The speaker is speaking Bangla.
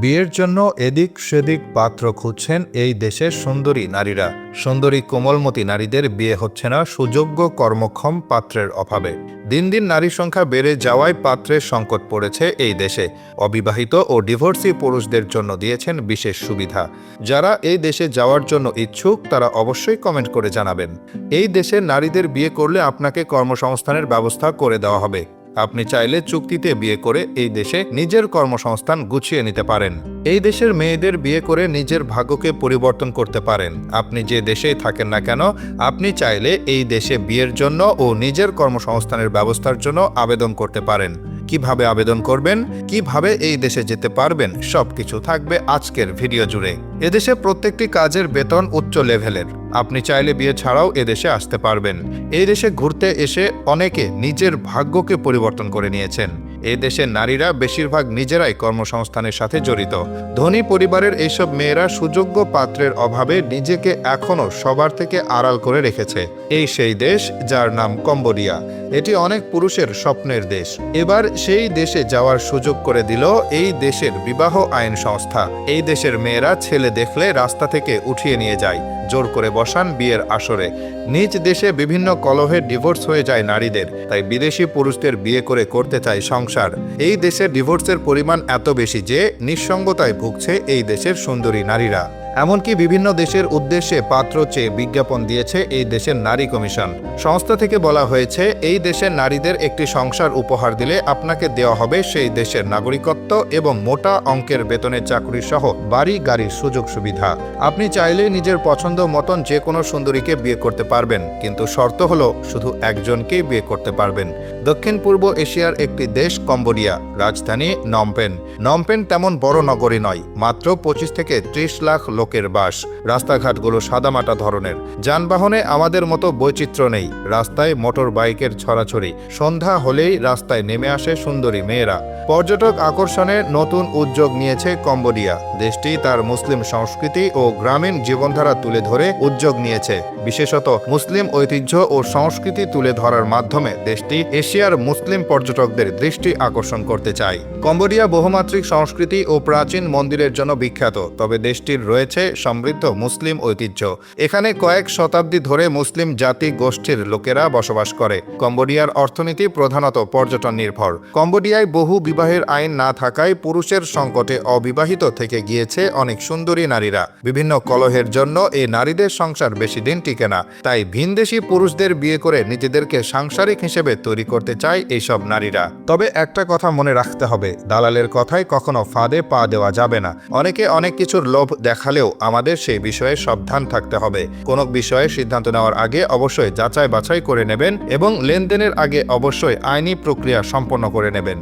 বিয়ের জন্য এদিক সেদিক পাত্র খুঁজছেন এই দেশের সুন্দরী নারীরা। সুন্দরী কোমলমতি নারীদের বিয়ে হচ্ছে না, সুযোগ্য কর্মক্ষম পাত্রের অভাবে। দিন দিন নারী সংখ্যা বেড়ে যাওয়ায় পাত্রের সংকট পড়েছে এই দেশে। অবিবাহিত ও ডিভোর্সি পুরুষদের জন্য দিয়েছেন বিশেষ সুবিধা। যারা এই দেশে যাওয়ার জন্য ইচ্ছুক, তারা অবশ্যই কমেন্ট করে জানাবেন। এই দেশের নারীদের বিয়ে করলে আপনাকে কর্মসংস্থানের ব্যবস্থা করে দেওয়া হবে। আপনি চাইলে চুক্তিতে বিয়ে করে এই দেশে নিজের কর্মসংস্থান গুছিয়ে নিতে পারেন। এই দেশের মেয়েদের বিয়ে করে নিজের ভাগ্যকে পরিবর্তন করতে পারেন। আপনি যে দেশেই থাকেন না কেন, আপনি চাইলে এই দেশে বিয়ের জন্য ও নিজের কর্মসংস্থানের ব্যবস্থার জন্য আবেদন করতে পারেন। কীভাবে আবেদন করবেন, কীভাবে এই দেশে যেতে পারবেন, সবকিছু থাকবে আজকের ভিডিও জুড়ে। এদেশে প্রত্যেকটি কাজের বেতন উচ্চ লেভেলের। আপনি চাইলে বিয়ে ছাড়াও এদেশে আসতে পারবেন। এই দেশে ঘুরতে এসে অনেকে নিজের ভাগ্যকে পরিবর্তন করে নিয়েছেন। এই দেশের নারীরা বেশিরভাগ নিজেরাই কর্মসংস্থানের সাথে জড়িত। ধনী পরিবারের এইসব মেয়েরা সুযোগ্য পাত্রের অভাবে নিজেকে এখনও সবার থেকে আড়াল করে রেখেছে। এই সেই দেশ যার নাম কম্বোডিয়া। এটি অনেক পুরুষের স্বপ্নের দেশ। এবার সেই দেশে যাওয়ার সুযোগ করে দিল এই দেশের বিবাহ আইন সংস্থা। এই দেশের মেয়েরা ছেলে দেখলে রাস্তা থেকে উঠিয়ে নিয়ে যায়, জোর করে বসান বিয়ের আসরে। নিজ দেশে বিভিন্ন কলহে ডিভোর্স হয়ে যায় নারীদের, তাই বিদেশি পুরুষদের বিয়ে করে করতে চায় সংসার। এই দেশে ডিভোর্সের পরিমাণ এত বেশি যে নিঃসঙ্গতায় ভুগছে এই দেশের সুন্দরী নারীরা। এমনকি বিভিন্ন দেশের উদ্দেশ্যে পাত্র চেয়ে বিজ্ঞাপন দিয়েছে এই দেশের নারী কমিশন। সংস্থা থেকে বলা হয়েছে, এই দেশের নারীদের একটি সংসার উপহার দিলে আপনাকে দেওয়া হবে সেই দেশের নাগরিকত্ব এবং মোটা অঙ্কের বেতনের চাকরি সহ বাড়ি গাড়ির সুযোগ সুবিধা। আপনি চাইলে নিজের পছন্দ মতন যে কোনো সুন্দরীকে বিয়ে করতে পারবেন, কিন্তু শর্ত হলো শুধু একজনকেই বিয়ে করতে পারবেন। দক্ষিণ পূর্ব এশিয়ার একটি দেশ কম্বোডিয়া, রাজধানী নমপেন। নমপেন তেমন বড় নগরী নয়, মাত্র পঁচিশ থেকে ত্রিশ লাখ লোকের বাস। রাস্তাঘাটগুলো সাদামাটা ধরনের। যানবাহনে আমাদের মতো বৈচিত্র্য নেই। রাস্তায় মোটর বাইকের ছড়াছড়ি। সন্ধ্যা হলেই রাস্তায় নেমে আসে সুন্দরী মেয়েরা। পর্যটক আকর্ষণে নতুন উদ্যোগ নিয়েছে কম্বোডিয়া। দেশটি তার মুসলিম সংস্কৃতি ও গ্রামীণ জীবনধারা তুলে ধরে উদ্যোগ নিয়েছে। বিশেষত মুসলিম ঐতিহ্য ও সংস্কৃতি তুলে ধরার মাধ্যমে দেশটি এশিয়ার মুসলিম পর্যটকদের দৃষ্টি আকর্ষণ করতে চায়। কম্বোডিয়া বহুমাত্রিক সংস্কৃতি ও প্রাচীন মন্দিরের জন্য বিখ্যাত। তবে দেশটির রয়েছে সমৃদ্ধ মুসলিম ঐতিহ্য। এখানে কয়েক শতাব্দী ধরে মুসলিম জাতি গোষ্ঠীর লোকেরা বসবাস করে। কম্বোডিয়ার অর্থনীতি প্রধানত পর্যটন নির্ভর। কম্বোডিয়ায় বহু বিবাহের আইন না থাকায় পুরুষের সংকটে অবিবাহিত থেকে গিয়েছে অনেক সুন্দরী নারীরা। বিভিন্ন কলহের জন্য এই নারীদের সংসার বেশি দিন টিকে না। তাই ভিনদেশি পুরুষদের বিয়ে করে নিজেদেরকে সাংসারিক হিসেবে তৈরি করতে চায় এইসব নারীরা। তবে একটা কথা মনে রাখতে হবে। দালালের কথায় কখনো ফাঁদে পা দেওয়া যাবে না। অনেকে অনেক কিছুর লোভ দেখালেও আমাদের সেই বিষয়ে সাবধান থাকতে হবে। কোনো বিষয়ে সিদ্ধান্ত নেওয়ার আগে অবশ্যই যাচাই বাছাই করে নেবেন এবং লেনদেনের আগে অবশ্যই আইনি প্রক্রিয়া সম্পন্ন করে নেবেন।